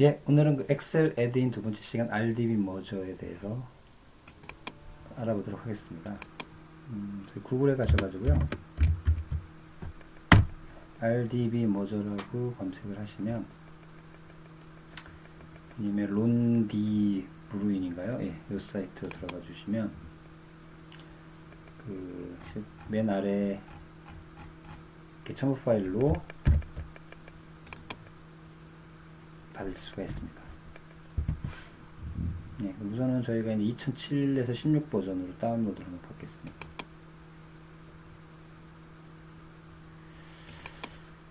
예, 오늘은 그 엑셀 애드인 두 번째 시간 RDB 머저에 대해서 알아보도록 하겠습니다. 음, 구글에 가셔가지고요. RDB 머저라고 검색을 하시면 아니면 론디 브루인인가요? 예, 이 사이트로 들어가 주시면 그 맨 아래 이렇게 첨부 파일로 받을 수가 있습니다. 네, 우선은 저희가 이제 2007에서 16 버전으로 다운로드를 한번 받겠습니다.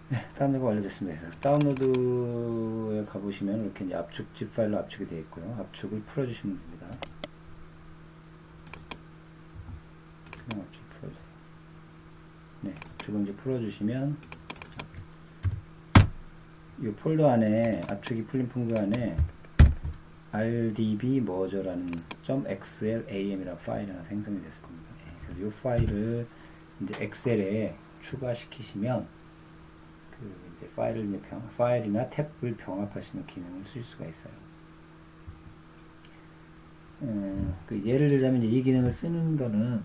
네, 다운로드가 완료됐습니다. 다운로드에 가보시면 이렇게 이제 압축 zip 파일로 압축이 되어 있고요. 압축을 풀어주시면 됩니다. 그냥 압축 풀어주세요. 네, 압축을 이제 풀어주시면 이 폴더 안에 압축이 풀린 폴더 안에 rdb merge라는 .xlam이라는 파일이 하나 생성이 됐을 겁니다. 예, 그래서 이 파일을 이제 엑셀에 추가시키시면 그 이제 파일을 이제 병, 파일이나 탭을 병합할 수 있는 기능을 쓸 수가 있어요. 어, 그 예를 들자면 이 기능을 쓰는 거는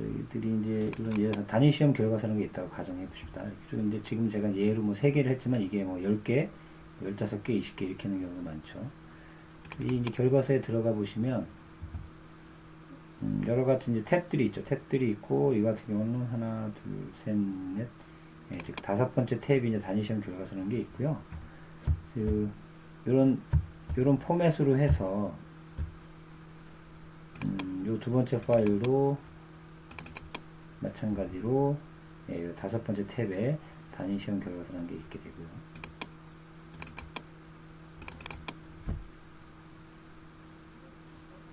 저희들이 이제 이런 들어서 단위 시험 결과서라는 게 있다고 가정해 보십시다. 근데 지금 제가 예로 뭐 3개를 했지만 이게 뭐 10개, 15개, 20개 이렇게 하는 경우가 많죠. 이 이제 결과서에 들어가 보시면 음, 여러 가지 이제 탭들이 있죠. 탭들이 있고 이 같은 경우는 하나, 둘, 셋, 넷, 예, 즉 다섯 번째 탭이 이제 단위 시험 결과서라는 게 있고요. 그 이런 이런 포맷으로 해서 음, 요 두 번째 파일도 마찬가지로 예, 요 다섯 번째 탭에 단위 시험 결과서라는 게 있게 되고요.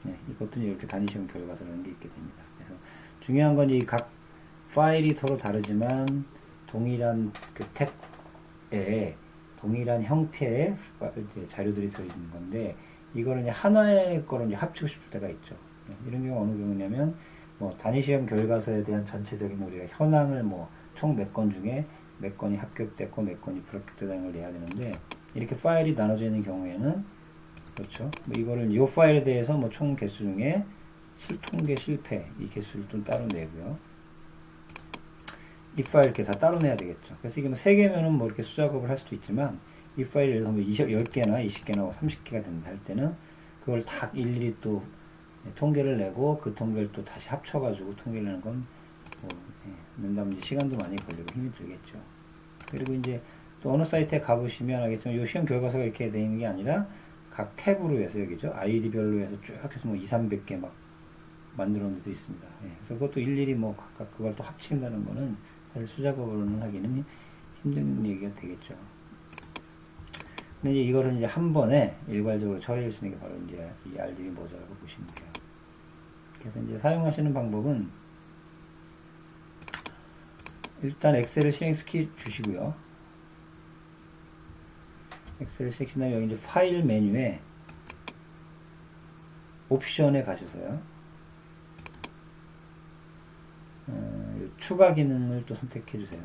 네, 이것도 이렇게 단위 시험 결과서라는 게 있게 됩니다. 그래서 중요한 건 이 각 파일이 서로 다르지만 동일한 그 탭에 동일한 형태의 자료들이 들어 있는 건데 이거를 하나의 거로 합치고 싶을 때가 있죠. 네, 이런 경우 어느 경우냐면 뭐 단위 시험 결과서에 대한 전체적인 우리가 현황을 뭐 총 몇 건 중에 몇 건이 합격됐고 몇 건이 불합격됐다는 걸 내야 되는데 이렇게 파일이 나눠져 있는 경우에는 그렇죠. 뭐 이거를 이 파일에 대해서 뭐 총 개수 중에 실통계 실패 이 개수를 좀 따로 내고요. 이 파일 이렇게 다 따로 내야 되겠죠. 그래서 이게 뭐 3개면은 뭐 이렇게 수작업을 할 수도 있지만 이 파일을 예를 들어서 뭐 20, 10개나 20개나 30개가 된다 할 때는 그걸 다 일일이 또 통계를 내고 그 통계를 또 다시 합쳐가지고 통계를 내는 건 뭐, 예, 이제 시간도 많이 걸리고 힘이 들겠죠. 그리고 이제 또 어느 사이트에 가보시면 알겠지만 요 시험 결과서가 이렇게 되어 있는 게 아니라 각 탭으로 해서 여기죠. 아이디별로 해서 쭉 해서 뭐 2, 300개 막 만들어 놓은 데도 있습니다. 예, 그래서 그것도 일일이 뭐 각각 그걸 또 합친다는 거는 사실 수작업으로는 하기는 힘든 얘기가 되겠죠. 근데 이제 이거를 이제 한 번에 일괄적으로 처리할 수 있는 게 바로 이제 이 RDB 모자라고 보시면 돼요. 그래서 이제 사용하시는 방법은 일단 엑셀을 실행시켜 주시고요. 엑셀을 실행시킨 다음에 여기 이제 파일 메뉴에 옵션에 가셔서요. 어, 요 추가 기능을 또 선택해 주세요.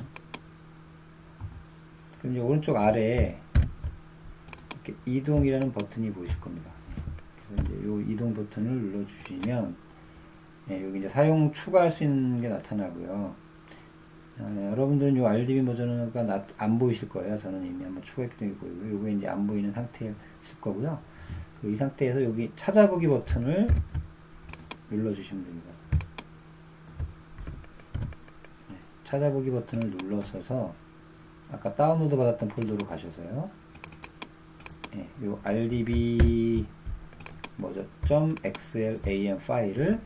그럼 이제 오른쪽 아래에 이렇게 이동이라는 버튼이 보이실 겁니다. 그래서 이제 요 이동 버튼을 눌러 주시면 예, 여기 이제 사용 추가할 수 있는 게 나타나고요. 어, 여러분들은 요 RDB 버전가 나- 안 보이실 거예요. 저는 이미 한번 추가했기 때문에 보이고, 요게 이제 안 보이는 상태일 거고요. 그 이 상태에서 여기 찾아보기 버튼을 눌러 주시면 됩니다. 네, 찾아보기 버튼을 눌러서서 아까 다운로드 받았던 폴더로 가셔서요. 예, 요 RDB 뭐죠? .xlam 파일을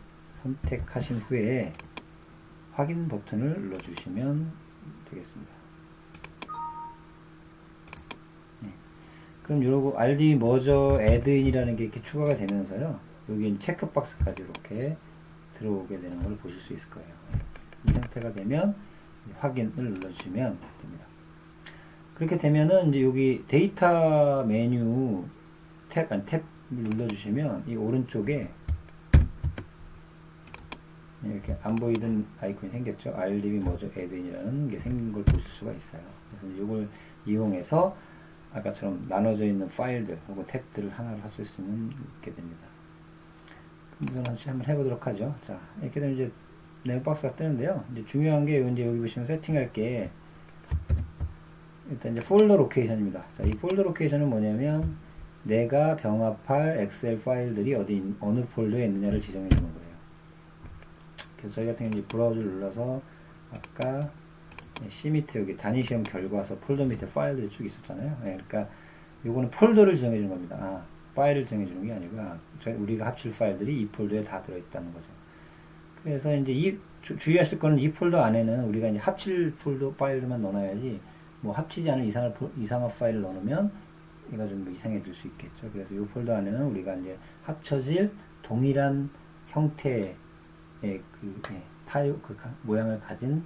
선택하신 후에 확인 버튼을 눌러주시면 되겠습니다. 네. 그럼 요거 RD 머저 애드인이라는 게 이렇게 추가가 되면서요. 여기 체크 박스까지 이렇게 들어오게 되는 걸 보실 수 있을 거예요. 네. 이 상태가 되면 확인을 눌러주시면 됩니다. 그렇게 되면은 이제 여기 데이터 메뉴 탭, 아니 탭 눌러주시면 이 오른쪽에 이렇게 안 보이던 아이콘이 생겼죠. RDB 머저 애드인이라는 게 생긴 걸 보실 수가 있어요. 그래서 이걸 이용해서 아까처럼 나눠져 있는 파일들 혹은 탭들을 하나로 할수 있으면 있게 됩니다. 우선 한번 해보도록 하죠. 자, 이렇게 되면 이제 네임 박스가 뜨는데요. 이제 중요한 게 이제 여기 보시면 세팅할 게 일단 이제 폴더 로케이션입니다. 자, 이 폴더 로케이션은 뭐냐면 내가 병합할 엑셀 파일들이 어디 있- 어느 폴더에 있느냐를 지정해 주는 거예요. 그래서 저희 같은 경우는 이 브라우저를 눌러서 아까 C 밑에 여기 단위 시험 결과서 폴더 밑에 파일들이 쭉 있었잖아요. 예, 그러니까 요거는 폴더를 지정해 주는 겁니다. 아, 파일을 정해 주는 게 아니고 아, 저희 우리가 합칠 파일들이 이 폴더에 다 들어 있다는 거죠. 그래서 이제 이 주, 주의하실 거는 이 폴더 안에는 우리가 이제 합칠 폴더 파일들만 넣어놔야지 뭐 합치지 않은 이상한 포- 이상한 파일을 넣어놓으면 얘가 좀뭐 이상해질 수 있겠죠. 그래서 이 폴더 안에는 우리가 이제 합쳐질 동일한 형태의 그 예, 타입 그 가- 모양을 가진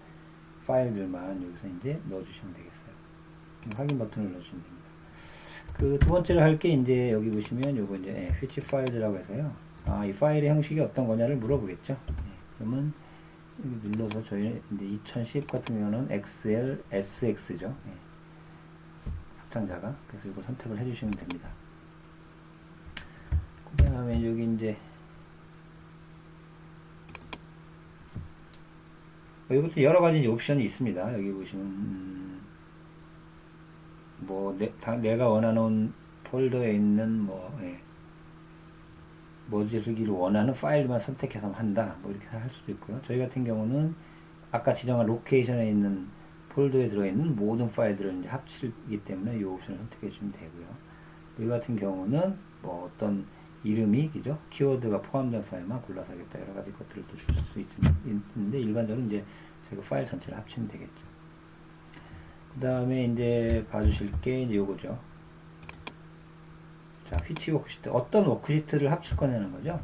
파일들만 여기서 이제 넣어주시면 되겠어요. 확인 버튼을 눌러주시면 됩니다. 그 두 번째로 할 게 이제 여기 보시면 요거 이제 예, 휘치 파일이라고 해서요. 아, 이 파일의 형식이 어떤 거냐를 물어보겠죠. 예, 그러면 눌러서 저희 이제 2010 같은 경우는 XL, SX죠. 예. 확장자가 그래서 이걸 선택을 해주시면 됩니다. 그 다음에 여기 이제 이것도 여러 가지 옵션이 있습니다. 여기 보시면 음, 뭐 내, 다, 내가 원하는 폴더에 있는 뭐 예, 머지르기를 원하는 파일만 선택해서 한다. 뭐 이렇게 할 수도 있고요. 저희 같은 경우는 아까 지정한 로케이션에 있는 폴더에 들어있는 모든 파일들을 이제 합치기 때문에 이 옵션을 선택해 주시면 되고요. 이 같은 경우는 뭐 어떤 이름이 그죠? 키워드가 포함된 파일만 골라서 하겠다. 여러 가지 것들을 또 줄 수 있는데 일반적으로 이제 저희가 파일 전체를 합치면 되겠죠. 그 다음에 이제 봐주실 게 이제 요거죠. 자, 휘치 워크시트. 어떤 워크시트를 합칠 거냐는 거죠.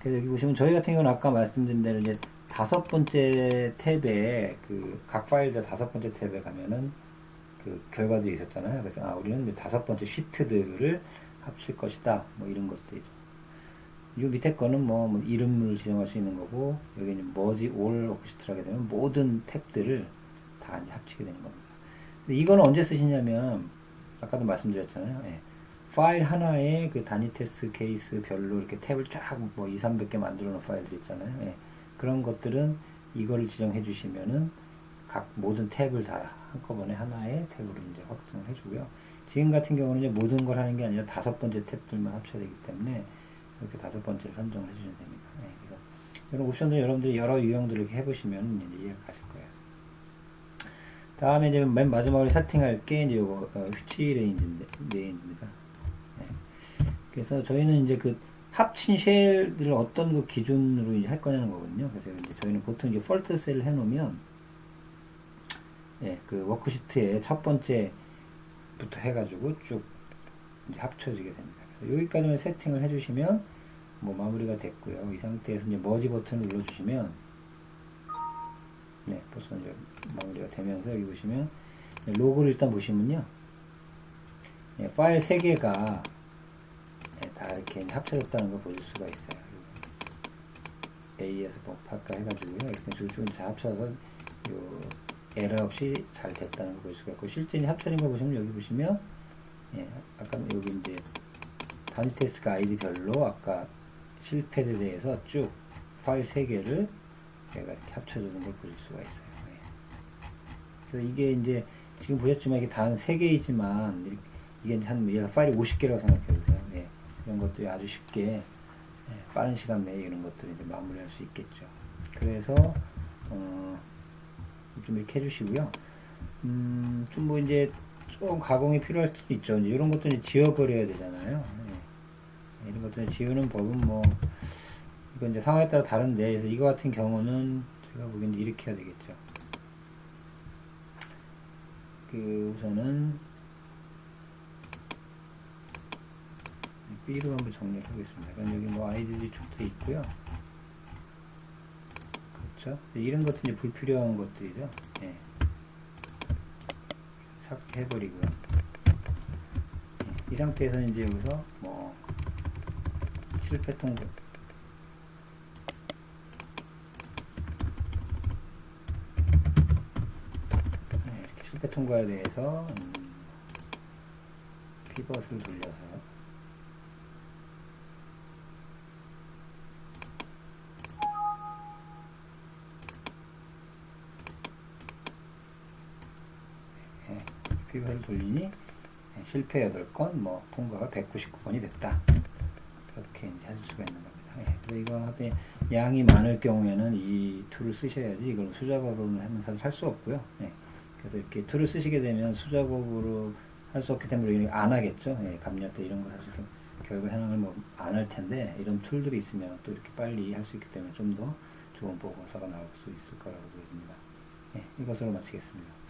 그래서 여기 보시면 저희 같은 경우는 아까 말씀드린 대로 이제 다섯 번째 탭에 그 각 파일들 다섯 번째 탭에 가면은 그 결과들이 있었잖아요. 그래서 아, 우리는 이제 다섯 번째 시트들을 합칠 것이다. 뭐 이런 것들이죠. 이 밑에 거는 뭐, 뭐 이름을 지정할 수 있는 거고 여기는 머지 올 하게 되면 모든 탭들을 다 이제 합치게 되는 겁니다. 근데 이거는 언제 쓰시냐면 아까도 말씀드렸잖아요. 예. 파일 하나에 그 단위 테스트 케이스 별로 이렇게 탭을 쫙 뭐 2, 300개 만들어 놓은 파일들 있잖아요. 예. 그런 것들은 이거를 지정해 주시면은 각 모든 탭을 다 한꺼번에 하나의 탭으로 이제 확정을 해주고요. 지금 같은 경우는 이제 모든 걸 하는 게 아니라 다섯 번째 탭들만 합쳐야 되기 때문에 이렇게 다섯 번째를 선정을 해주시면 됩니다. 예. 그래서 이런 옵션들 여러분들이 여러 유형들을 이렇게 해보시면 이제 이해가 가실 거예요. 다음에 이제 맨 마지막으로 세팅할 게 이제 요거 어, 휘치 레인지인데, 레인지입니다. 네. 그래서 저희는 이제 그 합친 쉘들을 어떤 그 기준으로 이제 할 거냐는 거거든요. 그래서 이제 저희는 보통 이제 펄트 셀을 해놓으면 예, 그 워크시트의 첫 번째 부터 해가지고 쭉 합쳐지게 됩니다. 그래서 여기까지만 세팅을 해주시면 뭐 마무리가 됐고요. 이 상태에서 이제 머지 버튼을 눌러주시면 네, 벌써 이제 마무리가 되면서 여기 보시면 네, 로고를 일단 보시면요. 네, 파일 3개가 네, 다 이렇게 합쳐졌다는 걸 보실 수가 있어요. A에서 뭐 파까 해가지고요. 이렇게 쭉쭉 잘 합쳐서 요 에러 없이 잘 됐다는 걸 볼 수가 있고 실제 합쳐진 걸 보시면 여기 보시면 예, 아까 여기 이제 단위 테스트가 아이디별로 아까 실패에 대해서 쭉 파일 3개를 제가 이렇게 합쳐주는 걸 보실 수가 있어요. 예. 그래서 이게 이제 지금 보셨지만 이게 단 3개이지만 이렇게 이게 한 파일이 50개라고 생각해 보세요. 예. 이런 것들이 아주 쉽게 예, 빠른 시간 내에 이런 것들을 이제 마무리할 수 있겠죠. 그래서 어, 좀 이렇게 해주시고요. 음, 좀 뭐 이제 좀 가공이 필요할 수도 있죠. 이런 이제 지워버려야 되잖아요. 예. 이런 것들을 지우는 법은 뭐 이건 이제 상황에 따라 다른데 그래서 이거 같은 경우는 제가 보기에는 이렇게 해야 되겠죠. 그 우선은 B로 한번 정리를 하겠습니다. 그럼 여기 뭐 아이들이 좀더 있고요. 그렇죠? 이런 것도 이제 불필요한 것들이죠. 예. 삭제해버리고요. 예. 이 상태에서는 이제 여기서 뭐 실패 통보 네, 통과에 대해서 음, 피벗을 돌려서요. 예, 피벗을 돌리니 예, 실패 8건, 뭐 통과가 199건이 됐다. 그렇게 이제 할 수가 있는 겁니다. 예, 그래서 이거 하되 양이 많을 경우에는 이 툴을 쓰셔야지 이걸 수작업으로는 하면 사실 할수 없고요. 예, 그래서 이렇게 툴을 쓰시게 되면 수작업으로 할 수 없기 때문에 이렇게 안 하겠죠. 예, 감열 때 이런 거 사실 좀 결과 현황을 뭐 안 할 텐데 이런 툴들이 있으면 또 이렇게 빨리 할 수 있기 때문에 좀 더 좋은 보고서가 나올 수 있을 거라고 보여집니다. 예, 이것으로 마치겠습니다.